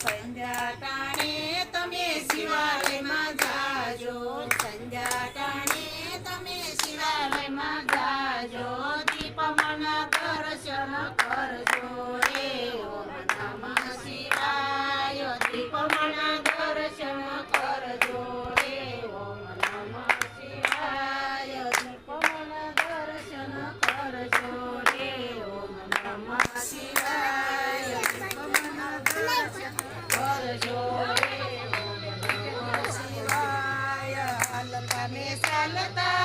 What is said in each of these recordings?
સંધ્યા ટાણે તમે શિવાલયમાં જાજો. સંધ્યા ટાણે તમે શિવાલયમાં જાજો. દીપમના દર્શન કરજો. libertad.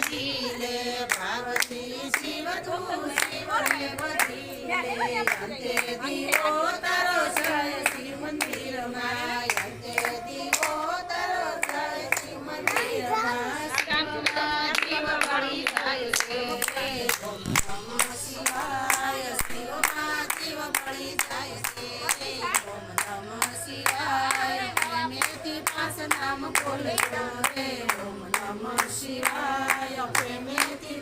શિવને ભજી લે ભાવથી શિવ તું શિવને ભજી લે અંતે દીવો તારો જય શિવ મંદિરમાં અંતે દીવો તારો જય શિવ મંદિરમાં શ્રીરામના જીવ બળી જાય છે ઓમ નમઃ શિવાય. શિવમાં જીવ બળી જાય છે ઓમ નમઃ શિવાય પ્રેમેથી પાસ નામ બોલજો રે ઓમ નમઃ શિવાય. પ્રેમેથી